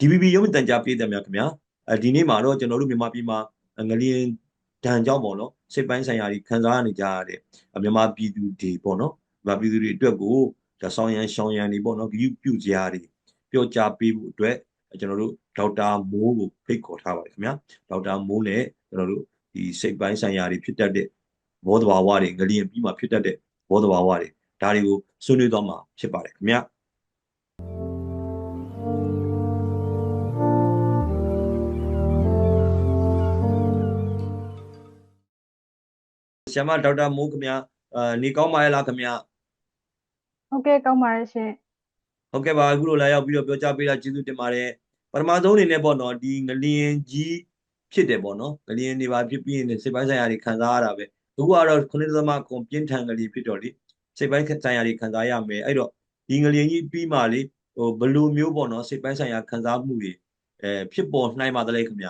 DBB ရုံးတန်ကြားပြည်တယ်များခင်ဗျာအဲဒီနေ့မှာတော့ကျွန်တော်တို့မြန်မာပြည်မှာငလျင်ဒဏ်ကြောင့်ပေါ့နော်စိတ်ပိုင်းဆိုင်ရာတွေခံစားနေကြရတဲ့မြန်မာပြည်သူတွေပေါ့နော်မြန်မာပြည်သူတွေအတွက်ကိုဒါဆောင်ရန်ရှောင်းရန်တွေပေါ့နော်ဂရုပြုစရာတွေပြောကြားပေးဖို့အတွက်ကျွန်တော်တို့ဒေါက်တာမိုးကိုဖိတ်ခေါ်ထားပါတယ်ခင်ဗျာဒေါက်တာမိုးနဲ့ကျွန်တော်တို့ဒီစိတ်ပိုင်းဆိုင်ရာတွေဖြစ်တတ်တဲ့ဘောဓဘာဝတွေငလျင်ပြီးမှဖြစ်တတ်တဲ့ဘောဓဘာဝတွေဒါတွေကိုဆွေးနွေးသွားမှာဖြစ်ပါတယ်ခင်ဗျာ ဆရာမဒေါက်တာမိုးခင်ဗျာအာနေကောင်းပါရဲ့လားခင်ဗျာဟုတ်ကဲ့ကောင်းပါရဲ့ရှင်ဟုတ်ကဲ့ပါအခုလိုလာရောက်ပြီးတော့ပြောကြားပေးတာကျေးဇူးတင်ပါတယ်ပထမဆုံးအနေနဲ့ပေါ့နော်ဒီငလျင်ကြီးဖြစ်တယ်ပေါ့နော်ငလျင်တွေပါဖြစ်ပြီးရင်စိတ်ပိုင်းဆိုင်ရာတွေခံစားရတာပဲအခုကတော့ခုနှစ်သမကွန်ပြင်းထန်ငလျင်ဖြစ်တော့လေစိတ်ပိုင်းဆိုင်ရာတွေခံစားရမယ်အဲ့တော့ဒီငလျင်ကြီးပြီးမှလေဟိုဘယ်လိုမျိုးပေါ့နော်စိတ်ပိုင်းဆိုင်ရာခံစားမှုတွေအဲဖြစ်ပေါ်နိုင်ပါသလဲခင်ဗျ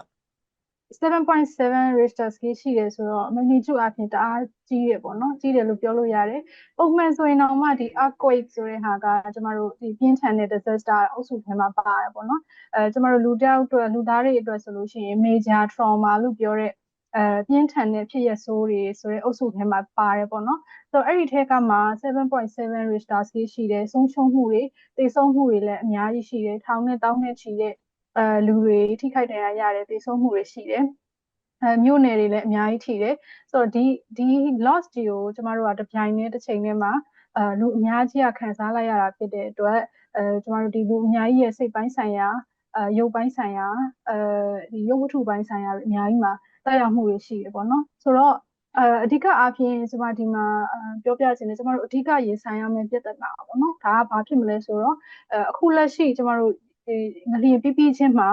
7.7 Richter scale ရှိတယ်ဆိုတော့ magnitude အပြင်တအားကြီးတယ်ပေါ့နော်ကြီးတယ်လို့ပြောလို့ရတယ်ပုံမှန်ဆိုရင်တော့မှဒီ earthquake ဆိုတဲ့ဟာကကျမတို့ဒီပြင်းထန်တဲ့ disaster အုပ်စုထဲမှာပါတယ်ပေါ့နော်အဲကျမတို့လူတယောက်အတွက်လူသားတွေအတွက်ဆိုလို့ရှိရင် major trauma လို့ပြောတဲ့အဲပြင်းထန်တဲ့ဖြစ်ရဆိုးတွေဆိုတဲ့အုပ်စုထဲမှာပါတယ်ပေါ့နော်ဆိုတော့အဲ့ဒီထဲကမှ7.7 Richter scale ရှိတယ်ဆုံးရှုံးမှုတွေတိတ်ဆုံးမှုတွေလည်းအများကြီးရှိတယ်ထောင်နဲ့တောင်းနဲ့ချီတဲ့ အဲလူတွေထိခိုက်ဒဏ်ရာရတယ်သေဆုံးမှုတွေရှိတယ်အဲမြို့နယ်တွေလည်းအများကြီးထိတယ်ဆိုတော့ဒီဒီ loss တွေကိုကျမတို့ကတပြိုင်တည်းတစ်ချိန်တည်းမှာအဲလူအများကြီးကခံစားလိုက်ရတာဖြစ်တဲ့အတွက်အဲကျမတို့ဒီလူအများကြီးရဲ့စိတ်ပိုင်းဆိုင်ရာအဲရုပ်ပိုင်းဆိုင်ရာအဲဒီရုပ်ဝတ္ထုပိုင်းဆိုင်ရာအများကြီးမှာတက်ရောက်မှုတွေရှိတယ်ပေါ့နော်ဆိုတော့အအဓိကအားဖြင့်ကျမဒီမှာပြောပြချင်တယ်ကျမတို့အဓိကရင်ဆိုင်ရမယ့်ပြဿနာပေါ့နော်ဒါကဘာဖြစ်မလဲဆိုတော့အခုလက်ရှိကျမတို့ဒီ ငလျင်ပြီးပြီးချင်းမှာ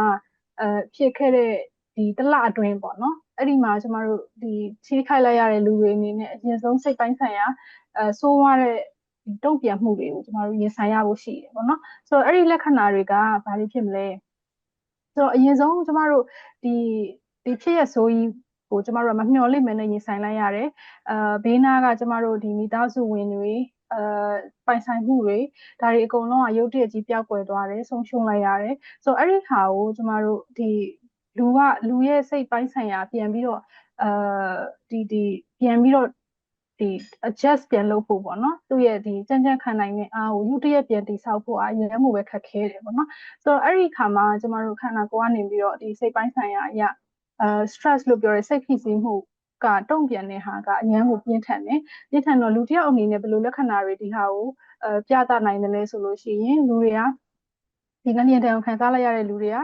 အဲဖြစ်ခဲ့တဲ့ဒီတလအတွင်းပေါ့နော်အဲ့ဒီမှာကျမတို့ဒီချေးခိုက်လိုက်ရတဲ့လူတွေအနေနဲ့အရင်ဆုံးစိတ်ပိုင်းဆိုင်ရာအဲဆိုးွားတဲ့တုံ့ပြန်မှုတွေကိုကျမတို့ရင်ဆိုင်ရဖို့ရှိတယ်ပေါ့နော်ဆိုတော့အဲ့ဒီလက္ခဏာတွေကဘာတွေဖြစ်မလဲဆိုတော့အရင်ဆုံးကျမတို့ဒီဒီဖြစ်ရဆိုးကြီးကိုကျမတို့ကမမျှော်လင့်မနဲ့ရင်ဆိုင်လိုက်ရတယ်အာဘေးနားကကျမတို့ဒီမိသားစုဝင်တွေ အဲပိုင်ဆိုင်မှုတွေဒါတွေအကုန်လုံးကရုတ်တရက်ကြီးပျောက်ကွယ်သွားတယ်ဆုံးရှုံးလိုက်ရတယ်ဆိုတော့အဲ့ဒီဟာကိုကျမတို့ဒီလူကလူရဲ့စိတ်ပိုင်းဆိုင်ရာပြန်ပြီးတော့အာဒီဒီပြန်ပြီးတော့ဒီ adjust ပြန်လုပ်ဖို့ပေါ့နော်သူ့ရဲ့ဒီကြံ့ကြံ့ခံနိုင်တဲ့အားကိုရုတ်တရက်ပြန်တိဆောက်ဖို့အရင်မှုပဲခက်ခဲတယ်ပေါ့နော်ဆိုတော့အဲ့ဒီခါမှာကျမတို့ခန္ဓာကိုယ်ကနေပြီးတော့ဒီစိတ်ပိုင်းဆိုင်ရာအရာအဲ stress လို့ပြောရဲစိတ်ဖိစီးမှု ကတုံ့ပြန်တဲ့ဟာကအញ្ញမ်းကိုပြင်းထန်တယ်ပြင်းထန်တော့လူတစ်ယောက်အနေနဲ့ဘယ်လိုလက္ခဏာတွေဒီဟာကိုအဲပြသနိုင်တယ်လဲဆိုလို့ရှိရင်လူတွေက ဒီငလျင်တံကိုခံစားလိုက်ရတဲ့လူတွေက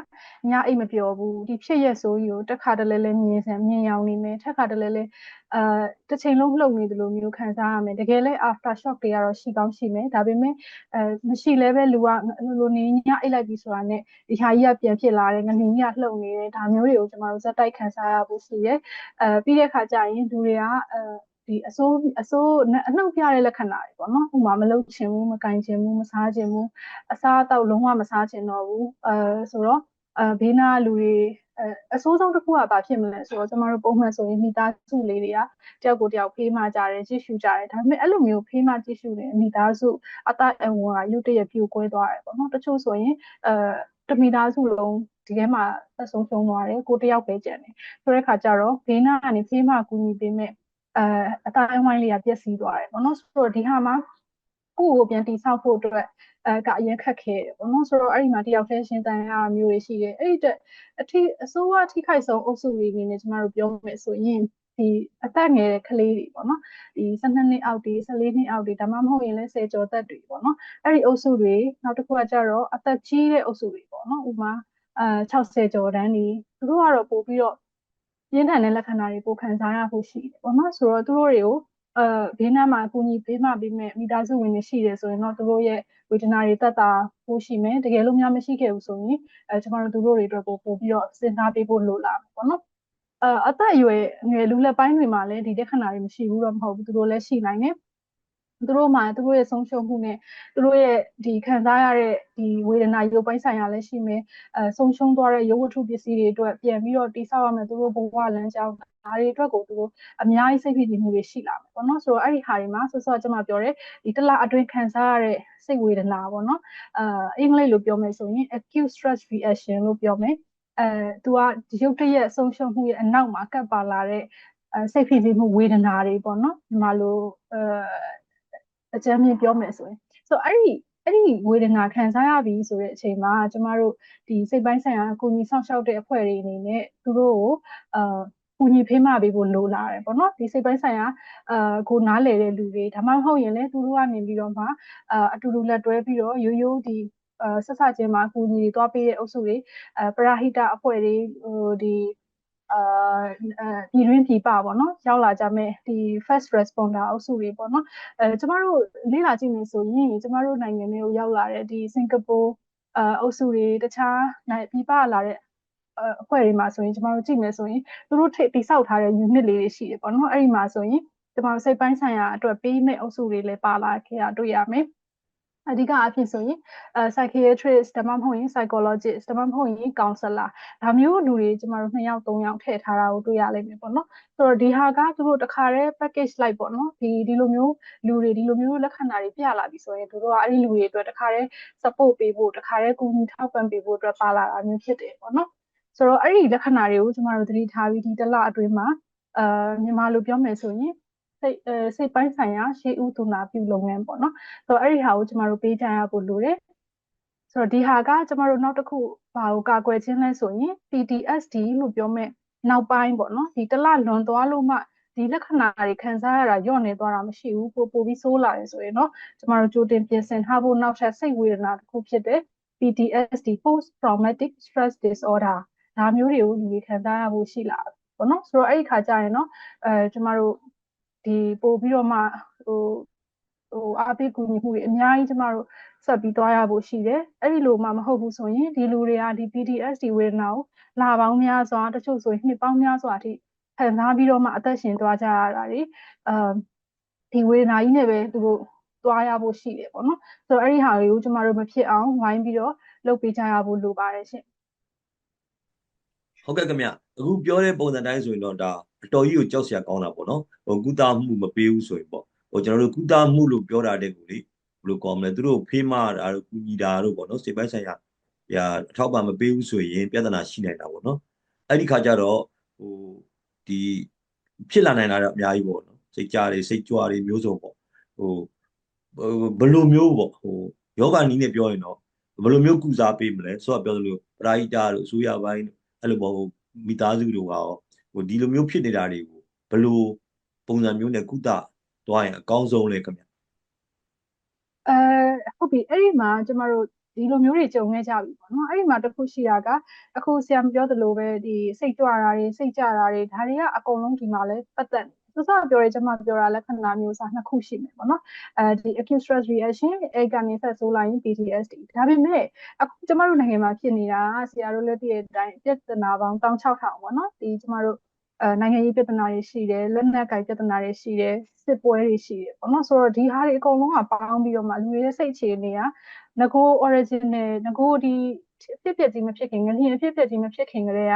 ညအိတ်မပျော်ဘူးဒီဖြစ်ရက်ဆိုကြီးကိုတစ်ခါတလဲလဲမြင်စံမြင်ရောင်နေမယ်တစ်ခါတလဲလဲအာတစ်ချိန်လုံးလှုပ်နေတယ်လို့မျိုးခံစားရမယ်တကယ်လဲ after shock တွေကတော့ရှိကောင်းရှိမယ်ဒါပေမဲ့အဲမရှိလဲပဲလူကလိုနေညအိတ်လိုက်ပြီဆိုတာနဲ့ဒီဟာကြီးကပြန်ဖြစ်လာတယ်ငလျင်ကြီးကလှုပ်နေတယ်ဒါမျိုးတွေကိုကျွန်တော်တို့ဇက်တိုက်ခံစားရဖို့ရှိရဲအဲပြီးတဲ့အခါကျရင်လူတွေကအဲ ဒီအစိုးအစိုးအနှုတ်ပြတဲ့လက္ခဏာတွေပေါ့နော်ဥမာမလုပ်ချင်ဘူးမကင်ချင်ဘူးမစားချင်ဘူးအစားအသောက်လုံးဝမစားချင်တော့ဘူးအဲဆိုတော့အဲဘေးနားလူတွေအဲအစိုးဆုံးတစ်ခုကဘာဖြစ်မလဲဆိုတော့ကျမတို့ပုံမှန်ဆိုရင်မိသားစုလေးတွေကတယောက်ကိုတယောက်ဖေးမှကြတယ်ကြည့်ရှုကြတယ်ဒါပေမဲ့အဲ့လိုမျိုးဖေးမှကြည့်ရှုတဲ့မိသားစုအသက်အဝန်ကရုတ်တရက်ပြိုကွဲသွားတယ်ပေါ့နော်တချို့ဆိုရင်အဲတမိသားစုလုံးဒီထဲမှာအဆုံးရှုံးသွားတယ်ကိုတယောက်ပဲကြံတယ်ဆိုတဲ့ခါကျတော့ဘေးနားကနေဖေးမှကူညီပေးမဲ့ အဲအတိုင်းဝိုင်းလေးကပျက်စီးသွားတယ်ပေါ့နော်ဆိုတော့ဒီဟာမှာကိုယ့်ကိုပြန်တိဆောက်ဖို့အတွက်အဲကအရင်ခက်ခဲတယ်ပေါ့နော်ဆိုတော့အဲ့ဒီမှာတယောက်တည်းရှင်းတန်ရမျိုးတွေရှိတယ်အဲ့ဒီတက်အထိအစိုးရထိခိုက်ဆုံးအုပ်စုတွေအနေနဲ့ကျမတို့ပြောမယ်ဆိုရင်ဒီအသက်ငယ်တဲ့ကလေးတွေပေါ့နော်ဒီ12နှစ်အောက်တွေ14နှစ်အောက်တွေဒါမှမဟုတ်ရင်လည်း10ကျော်သက်တွေပေါ့နော်အဲ့ဒီအုပ်စုတွေနောက်တစ်ခုကကြတော့အသက်ကြီးတဲ့အုပ်စုတွေပေါ့နော်ဥမာအဲ60ကျော်တန်းတွေသူတို့ကတော့ပို့ပြီးတော့ ပြင်းထန်တဲ့လက္ခဏာတွေပိုခံစားရဖို့ရှိတယ်ပေါ့နော်ဆိုတော့သူတို့တွေကိုအဲဘေးနားမှာအကူအညီပေးမှပေးမဲ့မိသားစုဝင်တွေရှိတယ်ဆိုရင်တော့သူတို့ရဲ့ဝေဒနာတွေတက်တာဖို့ရှိမယ်တကယ်လို့များမရှိခဲ့ဘူးဆိုရင်အဲကျမတို့သူတို့တွေအတွက်ပို့ပို့ပြီးတော့စဉ်းစားပေးဖို့လိုလာမယ်ပေါ့နော်အဲအသက်အရွယ်ငယ်လူလက်ပိုင်းတွေမှာလည်းဒီလက္ခဏာတွေမရှိဘူးတော့မဟုတ်ဘူးသူတို့လည်းရှိနိုင်တယ် သူတို့မှာသူတို့ရဲ့ဆုံးရှုံးမှုနဲ့သူတို့ရဲ့ဒီခံစားရတဲ့ဒီဝေဒနာရုပ်ပိုင်းဆိုင်ရာလည်းရှိမယ်အဲဆုံးရှုံးသွားတဲ့ရုပ်ဝတ္ထုပစ္စည်းတွေအတွက်ပြန်ပြီးတော့တိဆောက်ရမယ်သူတို့ဘဝလမ်းကြောင်းဒါတွေအတွက်ကိုသူတို့အများကြီးစိတ်ဖိစီးမှုတွေရှိလာမယ်ပေါ့နော်ဆိုတော့အဲ့ဒီဟာတွေမှာဆော့ဆော့ကျွန်မပြောတယ်ဒီတစ်လအတွင်းခံစားရတဲ့စိတ်ဝေဒနာပေါ့နော်အာအင်္ဂလိပ်လိုပြောမယ်ဆိုရင် acute stress reaction လို့ပြောမယ်အဲသူကရုပ်တရက်ဆုံးရှုံးမှုရဲ့အနောက်မှာကပ်ပါလာတဲ့အဲစိတ်ဖိစီးမှုဝေဒနာတွေပေါ့နော်ဒီမှာလိုအဲ အကြမ်းမြင်ပြောမယ်ဆိုရင်ဆိုတော့အဲ့ဒီအဲ့ဒီဝေဒနာခံစားရပြီဆိုတဲ့အချိန်မှာကျမတို့ဒီစိတ်ပိုင်းဆိုင်ရာကိုကြီးဆောင်ရှောက်တဲ့အဖွဲ့တွေအနေနဲ့သူတို့ကိုအာကူညီဖေးမပေးဖို့လိုလာတယ်ပေါ့နော်ဒီစိတ်ပိုင်းဆိုင်ရာအာကိုနားလည်တဲ့လူတွေဒါမှမဟုတ်ရင်လည်းသူတို့ကနေပြီးတော့မှအာအတူတူလက်တွဲပြီးတော့ရိုးရိုးဒီအာဆက်ဆချင်းမှာကူညီသွားပေးတဲ့အုပ်စုတွေအဲပရာဟိတအဖွဲ့တွေဟိုဒီ အာပြည်တွင်းပြည်ပပေါ့နော်ရောက်လာကြမယ်ဒီ first responder အုပ်စုတွေပေါ့နော်အဲကျမတို့လေ့လာကြည့်မယ်ဆိုရင်ကျမတို့နိုင်ငံတွေကိုရောက်လာတဲ့ဒီစင်ကာပူအာအုပ်စုတွေတခြားနိုင်ပြည်ပလာတဲ့အဖွဲ့တွေမှာဆိုရင်ကျမတို့ကြည့်မယ်ဆိုရင်သူတို့ထိတိဆောက်ထားတဲ့ unit လေးတွေရှိတယ်ပေါ့နော်အဲ့ဒီမှာဆိုရင်ကျမတို့စိတ်ပိုင်းဆိုင်ရာအတွက်ပေးမဲ့အုပ်စုတွေလည်းပါလာခဲ့တာတွေ့ရမယ် အဓိကအဖြစ်ဆိုရင်အဲ psychiatrist ဒါမှမဟုတ်ရင် psychologist ဒါမှမဟုတ်ရင် counselor ဒါမျိုးလူတွေကျမတို့2ယောက်3ယောက်ထည့်ထားတာကိုတွေ့ရလိမ့်မယ်ပေါ့နော်ဆိုတော့ဒီဟာကသူတို့တခါတည်း package လိုက်ပေါ့နော်ဒီဒီလိုမျိုးလူတွေဒီလိုမျိုးလက္ခဏာတွေပြလာပြီဆိုရင်သူတို့ကအဲ့ဒီလူတွေအတွက်တခါတည်း support ပေးဖို့တခါတည်းကူညီထောက်ပံ့ပေးဖို့အတွက်ပါလာတာမျိုးဖြစ်တယ်ပေါ့နော်ဆိုတော့အဲ့ဒီလက္ခဏာတွေကိုကျမတို့သတိထားပြီးဒီတစ်လအတွင်းမှာအာမြန်မာလိုပြောမယ်ဆိုရင် စိတ်စိတ်ပိုင်းဆိုင်ရာရှေးဦးသူနာပြုလုပ်ငန်းပေါ့နော်ဆိုတော့အဲ့ဒီဟာကိုကျမတို့ပေးချင်ရဖို့လိုတယ်ဆိုတော့ဒီဟာကကျမတို့နောက်တစ်ခုဘာကိုကာကွယ်ခြင်းလဲဆိုရင် PTSD လို့ပြောမဲ့နောက်ပိုင်းပေါ့နော်ဒီတလလွန်သွားလို့မှဒီလက္ခဏာတွေခံစားရတာညော့နေသွားတာမရှိဘူးပိုပိုပြီးဆိုးလာတယ်ဆိုရင်တော့ကျမတို့ကြိုတင်ပြင်ဆင်ထားဖို့နောက်ထပ်စိတ်ဝေဒနာတစ်ခုဖြစ်တဲ့ PTSD post traumatic stress disorder ဒါမျိုးတွေကိုညီခံစားရဖို့ရှိလာပေါ့နော်ဆိုတော့အဲ့ဒီခါကျရင်တော့အဲကျမတို့ ဒီပို့ပြီးတော့မှဟိုဟိုအားပေးကူညီမှုတွေအများကြီးကျမတို့ဆက်ပြီးသွားရဖို့ရှိတယ်အဲ့ဒီလိုမှမဟုတ်ဘူးဆိုရင်ဒီလူတွေကဒီ PTSD ဝေဒနာကိုလာပေါင်းများစွာတချို့ဆိုရင်နှစ်ပေါင်းများစွာအထိခံစားပြီးတော့မှအသက်ရှင်သွားကြရတာတွေအာဒီဝေဒနာကြီးနဲ့ပဲသူတို့သွားရဖို့ရှိတယ်ပေါ့နော်ဆိုတော့အဲ့ဒီဟာတွေကိုကျမတို့မဖြစ်အောင်ဝိုင်းပြီးတော့လုပ်ပေးကြရဖို့လိုပါတယ်ရှင် ဟုတ်ကဲ့ခင်ဗျအခုပြောတဲ့ပုံစံတိုင်းဆိုရင်တော့ဒါအတော်ကြီးကိုကြောက်စရာကောင်းတာပေါ့နော်ဟိုကုသမှုမပေးဘူးဆိုရင်ပေါ့ဟိုကျွန်တော်တို့ကုသမှုလို့ပြောတာတဲ့ကိုလေဘယ်လိုကောင်းမလဲသူတို့ဖေးမတာတို့ကုညီတာတို့ပေါ့နော်စိတ်ပိုင်းဆိုင်ရာရာအထောက်ပံ့မပေးဘူးဆိုရင်ပြဿနာရှိနိုင်တာပေါ့နော်အဲ့ဒီခါကျတော့ဟိုဒီဖြစ်လာနိုင်တာတော့အများကြီးပေါ့နော်စိတ်ကြတွေစိတ်ကြွတွေမျိုးစုံပေါ့ဟိုဘယ်လိုမျိုးပေါ့ဟိုယောဂနီးနဲ့ပြောရင်တော့ဘယ်လိုမျိုးကုစားပေးမလဲဆိုတော့ပြောသလိုပရာဟိတတို့အစိုးရပိုင်းအဲ့ လိုပေါ့ဟိုမိသားစုတို့ကရောဟိုဒီလိုမျိုးဖြစ်နေတာတွေကိုဘယ်လိုပုံစံမျိုးနဲ့ကုသသွားရင်အကောင်းဆုံးလဲခင်ဗျအဲဟုတ်ပြီအဲ့ဒီမှာကျမတို့ဒီလိုမျိုးတွေကြုံခဲ့ကြပြီပေါ့နော်အဲ့ဒီမှာတစ်ခုရှိတာကအခုဆရာပြောသလိုပဲဒီစိတ်ကြွတာတွေစိတ်ကြတာတွေဒါတွေကအကုန်လုံးဒီမှာလဲပတ်သက် စစပြောရဲကျွန်မပြောတာလက္ခဏာမျိုးစားနှစ်ခုရှိမယ်ပေါ့နော်အဲဒီ acute stress reaction အဲကနေဆက်ဆိုးလိုက်ရင် PTSD ဒါပေမဲ့အခုကျွန်မတို့နိုင်ငံမှာဖြစ်နေတာဆရာတို့လက်တည့်တဲ့အတိုင်းပြဿနာပေါင်း16000ပေါ့နော်ဒီကျွန်မတို့အဲနိုင်ငံရေးပြဿနာတွေရှိတယ်လက်နက်ကိုင်ပြဿနာတွေရှိတယ်စစ်ပွဲတွေရှိတယ်ပေါ့နော်ဆိုတော့ဒီဟာတွေအကုန်လုံးကပေါင်းပြီးတော့မှလူတွေရဲ့စိတ်အခြေအနေကငကို original ငကိုဒီဖြစ်ဖြစ်ကြီးမဖြစ်ခင်ငလျင်ဖြစ်ဖြစ်ကြီးမဖြစ်ခင်ကလေးက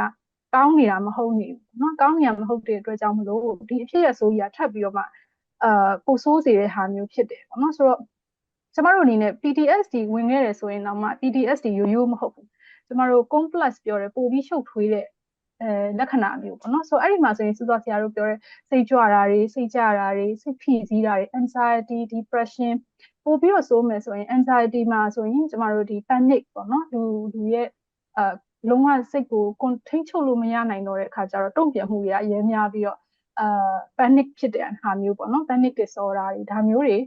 ကောင်းနေတာမဟုတ်နေဘူးเนาะကောင်းနေတာမဟုတ်တဲ့အတွက်ကြောင့်မလို့ဒီအဖြစ်ရဆိုကြီးကထပ်ပြီးတော့မှအာပိုဆိုးစေတဲ့ဟာမျိုးဖြစ်တယ်ပေါ့နော်ဆိုတော့ကျမတို့အနေနဲ့ PTSD ဝင်ခဲ့တယ်ဆိုရင်တော့မှ PTSD ရိုးရိုးမဟုတ်ဘူးကျမတို့ complex ပြောတယ်ပိုပြီးရှုပ်ထွေးတဲ့အဲလက္ခဏာမျိုးပေါ့နော်ဆိုအဲ့ဒီမှာဆိုရင်စူးစောဆရာတို့ပြောတဲ့စိတ်ကြွတာတွေစိတ်ကြတာတွေစိတ်ဖိစီးတာတွေ anxiety depression ပို့ပြီးတော့ဆိုးမယ်ဆိုရင် anxiety မှာဆိုရင်ကျမတို့ဒီ panic ပေါ့နော်လူလူရဲ့အ လုံးဝစိတ်ကိုကွန်ထိန်ချုပ်လို့မရနိုင်တော့တဲ့အခါကျတော့တုံ့ပြန်မှုတွေကအများများပြီးတော့အာ panic ဖြစ်တဲ့ဟာမျိုးပေါ့နော် panic disorder တွေဒါမျိုးတွေ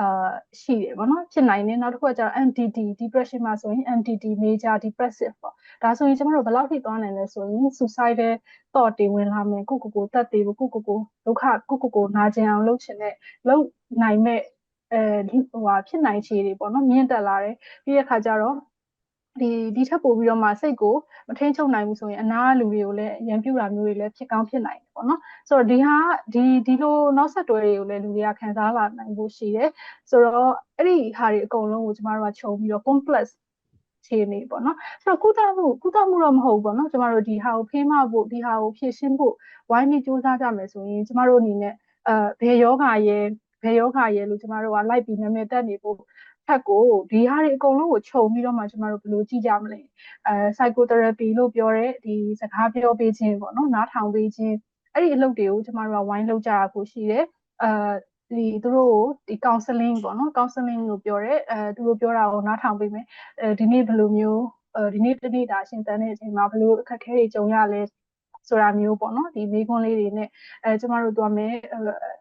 အာရှိတယ်ပေါ့နော်ဖြစ်နိုင်တယ်နောက်တစ်ခုကကျတော့ MDD depression မှာဆိုရင် MDD major depressive ပေါ့ဒါဆိုရင်ကျမတို့ဘယ်လောက်ထိသွားနိုင်လဲဆိုရင် suicidal thought တွေဝင်လာမယ်ကိုကိုကိုတတ်သေးဘူးကိုကိုကိုဒုက္ခကိုကိုကိုနာကျင်အောင်လုပ်ချင်တဲ့လုပ်နိုင်မဲ့အဲဟိုဟာဖြစ်နိုင်ခြေတွေပေါ့နော်မြင့်တက်လာတယ်ပြီးတဲ့အခါကျတော့ ဒီဒီထက်ပိုပြီးတော့မှစိတ်ကိုမထိန်ချုပ်နိုင်ဘူးဆိုရင်အနာလူတွေကိုလည်းရံပြူတာမျိုးတွေလည်းဖြစ်ကောင်းဖြစ်နိုင်တယ်ပေါ့နော်ဆိုတော့ဒီဟာဒီဒီလိုနောက်ဆက်တွဲတွေကိုလည်းလူတွေကခံစားလာနိုင်ဖို့ရှိတယ်ဆိုတော့အဲ့ဒီဟာတွေအကုန်လုံးကိုကျမတို့ကခြုံပြီးတော့ complex ခြေနေပေါ့နော်ဆိုတော့ကုသမှုကုသမှုတော့မဟုတ်ဘူးပေါ့နော်ကျမတို့ဒီဟာကိုဖေးမဖို့ဒီဟာကိုဖြည့်ရှင်းဖို့ဝိုင်းပြီးစူးစမ်းကြမယ်ဆိုရင်ကျမတို့အနေနဲ့အဲဘယ်ယောဂရဲ့ဘယ်ယောဂရဲ့လို့ကျမတို့ကလိုက်ပြီးနာမည်တက်နေဖို့ ထက်ကိုဒီဟာတွေအကုန်လုံးကိုခြုံပြီးတော့မှကျမတို့ဘယ်လိုကြည့်ကြမလဲအဲ psychotherapy လို့ပြောတဲ့ဒီစကားပြောပေးခြင်းပေါ့နော်နားထောင်ပေးခြင်းအဲ့ဒီအလုပ်တွေကိုကျမတို့ကဝိုင်းလုပ်ကြရဖို့ရှိတယ်အဲဒီသူတို့ကိုဒီ counseling ပေါ့နော် counseling လို့ပြောရဲအဲသူတို့ပြောတာကိုနားထောင်ပေးမယ်အဲဒီနေ့ဘယ်လိုမျိုးအဲဒီနေ့တနေ့တာရှင်တန်းတဲ့အချိန်မှာဘယ်လိုအခက်အခဲတွေကြုံရလဲဆိုတာမျိုးပေါ့နော်ဒီမိခွန်းလေးတွေနဲ့အဲကျမတို့သွားမယ်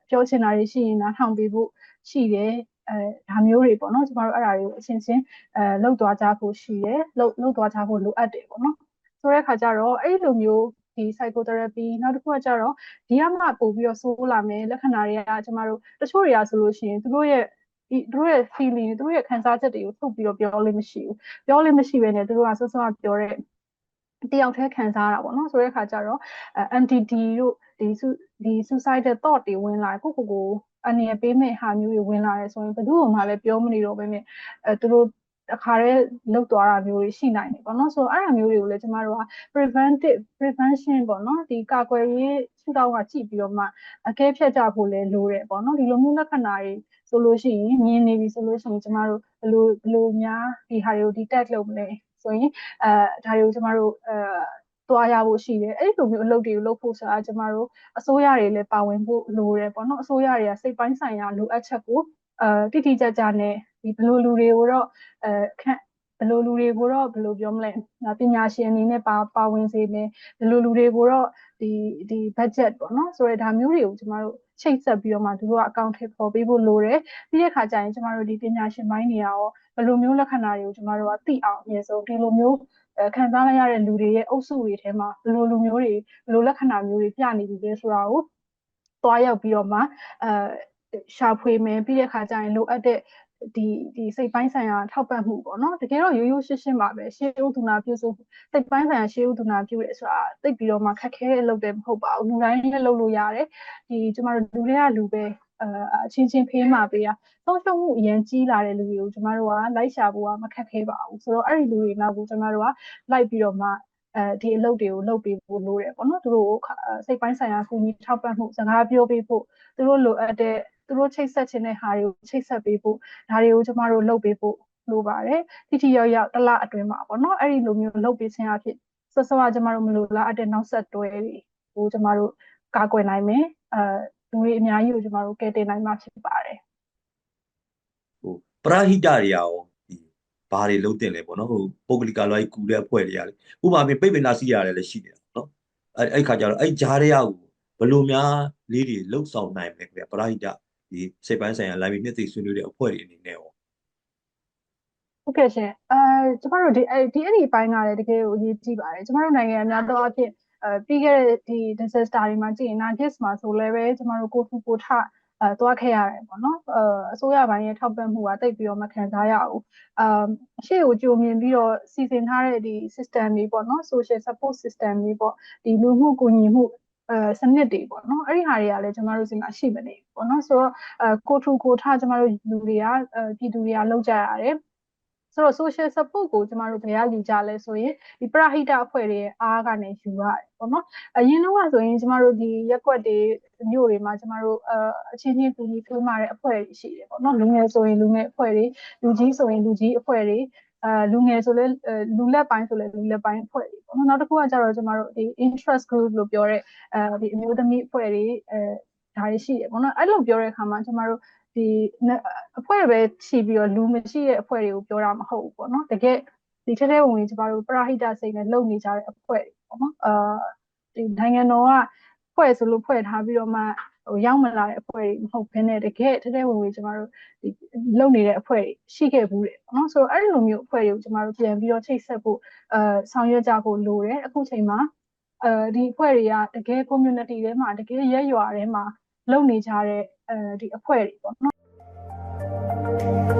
ပြောချင်တာတွေရှိရင်နားထောင်ပေးဖို့ရှိတယ် အဲဒါမျိုးတွေပေါ့နော်ကျမတို့အဲ့ဒါတွေကိုအချင်းချင်းအဲလှုပ်သွားကြဖို့ရှိတယ်လှုပ်လှုပ်သွားကြဖို့လိုအပ်တယ်ပေါ့နော်ဆိုတဲ့အခါကျတော့အဲ့လိုမျိုးဒီ psychotherapy နောက်တစ်ခုကကျတော့ဒီကမှပို့ပြီးတော့ဆိုးလာမယ်လက္ခဏာတွေကကျမတို့တချို့တွေကဆိုလို့ရှိရင်သူတို့ရဲ့ဒီသူတို့ရဲ့ feeling သူတို့ရဲ့ခံစားချက်တွေကိုထုတ်ပြီးတော့ပြောလို့မရှိဘူးပြောလို့မရှိဘဲနဲ့သူတို့ကဆွဆွကပြောတဲ့တယောက်တည်းခံစားတာပေါ့နော်ဆိုတဲ့အခါကျတော့ MDD တို့ဒီဒီ suicidal thought တွေဝင်လာကိုကိုကို အနေနဲ့ပေးမဲ့ဟာမျိုးတွေဝင်လာတယ်ဆိုရင်ဘယ်သူ့မှလည်းပြောမနေတော့ဘဲနဲ့အဲသူတို့တခါတည်းလောက်သွားတာမျိုးတွေရှိနိုင်တယ်ပေါ့နော်ဆိုတော့အဲ့ဒါမျိုးတွေကိုလည်းကျမတို့က preventive prevention ပေါ့နော်ဒီကာကွယ်ရေးရှုထောင့်ကကြည့်ပြီးတော့မှအကဲဖြတ်ကြဖို့လည်းလိုတယ်ပေါ့နော်ဒီလိုမျိုးလက္ခဏာတွေဆိုလို့ရှိရင်မြင်နေပြီဆိုလို့ရှိရင်ကျမတို့ဘယ်လိုဘယ်လိုများဒီဟာတွေကို detect လုပ်မလဲဆိုရင်အဲဒါတွေကိုကျမတို့အဲ သွားရဖို့ရှိတယ်အဲ့ဒီလိုမျိုးအလုပ်တွေကိုလုပ်ဖို့ဆိုတာကျမတို့အစိုးရတွေလည်းပါဝင်ဖို့လိုတယ်ပေါ့နော်အစိုးရတွေကစိတ်ပိုင်းဆိုင်ရာလိုအပ်ချက်ကိုအဲတိတိကျကျနဲ့ဒီဘလိုလူတွေကိုတော့အဲခန့်ဘယ်လိုလူတွေကိုတော့ဘယ်လိုပြောမလဲပညာရှင်အနေနဲ့ပါပါဝင်စေမယ်ဘယ်လိုလူတွေကိုတော့ဒီဒီ budget ပေါ့နော်ဆိုတော့ဒါမျိုးတွေကိုကျမတို့ချိတ်ဆက်ပြီးတော့မှသူတို့ကအကောင့်ထဲပေါ်ပေးဖို့လိုတယ်ပြီးတဲ့ခါကျရင်ကျမတို့ဒီပညာရှင်ပိုင်းတွေရောဘယ်လိုမျိုးလက္ခဏာတွေကိုကျမတို့ကသိအောင်အမြဲဆုံးဒီလိုမျိုး ခံစားလိုက်ရတဲ့လူတွေရဲ့အုပ်စုတွေထဲမှာဘယ်လိုလူမျိုးတွေဘယ်လိုလက္ခဏာမျိုးတွေပြနေပြီလဲဆိုတာကိုသွားရောက်ပြီးတော့မှအဲရှာဖွေမယ်ပြီးတဲ့ခါကျရင်လိုအပ်တဲ့ဒီဒီစိတ်ပိုင်းဆိုင်ရာထောက်ပံ့မှုပေါ့နော်တကယ်တော့ရိုးရိုးရှင်းရှင်းပါပဲရှေးဥဒုနာပြုစုစိတ်ပိုင်းဆိုင်ရာရှေးဥဒုနာပြုရဲဆိုတာတိတ်ပြီးတော့မှခက်ခဲတဲ့အလုပ်တွေမဟုတ်ပါဘူးလူတိုင်းလည်းလုပ်လို့ရတယ်ဒီကျမတို့လူတွေကလူပဲ အချင်းချင်းဖေးမှာပေးရဆုံးရှုံးမှုအရင်ကြီးလာတဲ့လူတွေကိုကျမတို့ကလိုက်ရှာဖို့ကမခက်ခဲပါဘူးဆိုတော့အဲ့ဒီလူတွေနောက်ကိုကျမတို့ကလိုက်ပြီးတော့မှအဲဒီအလုပ်တွေကိုလုပ်ပေးဖို့လိုတယ်ပေါ့နော်သူတို့စိတ်ပိုင်းဆိုင်ရာကူညီထောက်ပံ့မှုစကားပြောပေးဖို့သူတို့လိုအပ်တဲ့သူတို့ချိတ်ဆက်ခြင်းတဲ့ဟာတွေကိုချိတ်ဆက်ပေးဖို့ဒါတွေကိုကျမတို့လုပ်ပေးဖို့လိုပါတယ်တိတိယောက်ယောက်တစ်လအတွင်းမှာပေါ့နော်အဲ့ဒီလိုမျိုးလုပ်ပေးခြင်းအဖြစ်စစဝါကျမတို့မလိုလားအတဲ့နောက်ဆက်တွဲတွေကိုကျမတို့ကာကွယ်နိုင်မယ်အဲ လူတွေအများကြီးကိုကျမတို့ကယ်တင်နိုင်မှာဖြစ်ပါတယ်ဟိုပရဟိတတွေရောဒီဘာတွေလုံးတင်လဲပေါ့နော်ဟိုပုဂ္ဂလိကလွိုင်းကူတဲ့အဖွဲ့တွေရတယ်ဥပမာပြပိတ်ပင်လာစီရတယ်လည်းရှိတယ်နော်အဲ့အဲ့ခါကျတော့အဲ့ဂျားတွေကဘယ်လိုများလေးတွေလှုပ်ဆောင်နိုင်မလဲခင်ဗျပရဟိတဒီစိတ်ပိုင်းဆိုင်ရာ live နှစ်သိဆွေးနွေးတဲ့အဖွဲ့တွေအနေနဲ့ရောဟုတ်ကဲ့ရှင်အဲကျမတို့ဒီဒီအဲ့ဒီပိုင်းကလည်းတကယ်ကိုအရေးကြီးပါတယ်ကျမတို့နိုင်ငံအများသောအားဖြင့် အဲပြီးခဲ့တဲ့ဒီ disaster တွေမှာကြည့်ရင် Nagis မှာဆိုလည်းပဲကျမတို့ကိုထူကိုထအဲသွားခဲ့ရတယ်ပေါ့နော်အဲအစိုးရပိုင်းရဲ့ထောက်ပံ့မှုကတိတ်ပြီးတော့မခံစားရဘူးအမ်အရှိကိုကြိုမြင်ပြီးတော့စီစဉ်ထားတဲ့ဒီ system တွေပေါ့နော် social support system တွေပေါ့ဒီလူမှုကူညီမှုအဲစနစ်တွေပေါ့နော်အဲ့ဒီဟာတွေကလည်းကျမတို့စီမှာရှိမနေဘူးပေါ့နော်ဆိုတော့အဲကိုထူကိုထကျမတို့လူတွေကအဲပြည်သူတွေကလောက်ကြရတယ် ဆိုတော့ social support ကိုကျမတို့ဘယ်ရယူကြလဲဆိုရင်ဒီပရဟိတအဖွဲ့တွေရဲ့အားကနေယူရတယ်ပေါ့နော်အရင်တော့ဆိုရင်ကျမတို့ဒီရက်ွက်တွေမြို့တွေမှာကျမတို့အအချင်းချင်းတူညီဖိမာတဲ့အဖွဲ့တွေရှိတယ်ပေါ့နော်လူငယ်ဆိုရင်လူငယ်အဖွဲ့တွေလူကြီးဆိုရင်လူကြီးအဖွဲ့တွေအဲလူငယ်ဆိုလဲလူလက်ပိုင်းဆိုလဲလူလက်ပိုင်းအဖွဲ့တွေပေါ့နော်နောက်တစ်ခုကကျတော့ကျမတို့ဒီ interest group လို့ပြောတဲ့အဲဒီအမျိုးသမီးအဖွဲ့တွေအဲဒါတွေရှိတယ်ပေါ့နော်အဲ့လိုပြောတဲ့အခါမှာကျမတို့ ဒီအဖွဲ့ပဲရှိပြီးတော့လူမရှိတဲ့အဖွဲ့တွေကိုပြောတာမဟုတ်ဘူးပေါ့နော်တကယ်ဒီထဲထဲဝင်ဝင်ကျမတို့ပရာဟိတစိတ်နဲ့လုပ်နေကြတဲ့အဖွဲ့တွေပေါ့နော်အာဒီနိုင်ငံတော်ကဖွဲ့ဆိုလို့ဖွဲ့ထားပြီးတော့မှဟိုရောက်မလာတဲ့အဖွဲ့တွေမဟုတ်ဘဲနဲ့တကယ်ထဲထဲဝင်ဝင်ကျမတို့ဒီလုပ်နေတဲ့အဖွဲ့တွေရှိခဲ့ဘူးတယ်ပေါ့နော်ဆိုတော့အဲ့လိုမျိုးအဖွဲ့တွေကိုကျမတို့ပြန်ပြီးတော့ချိတ်ဆက်ဖို့အဲဆောင်ရွက်ကြဖို့လိုတယ်အခုချိန်မှာအဲဒီအဖွဲ့တွေကတကယ် community ထဲမှာတကယ်ရဲရွာထဲမှာလုပ်နေကြတဲ့ အဲဒီအဖွဲ့တွေပေါ့နော်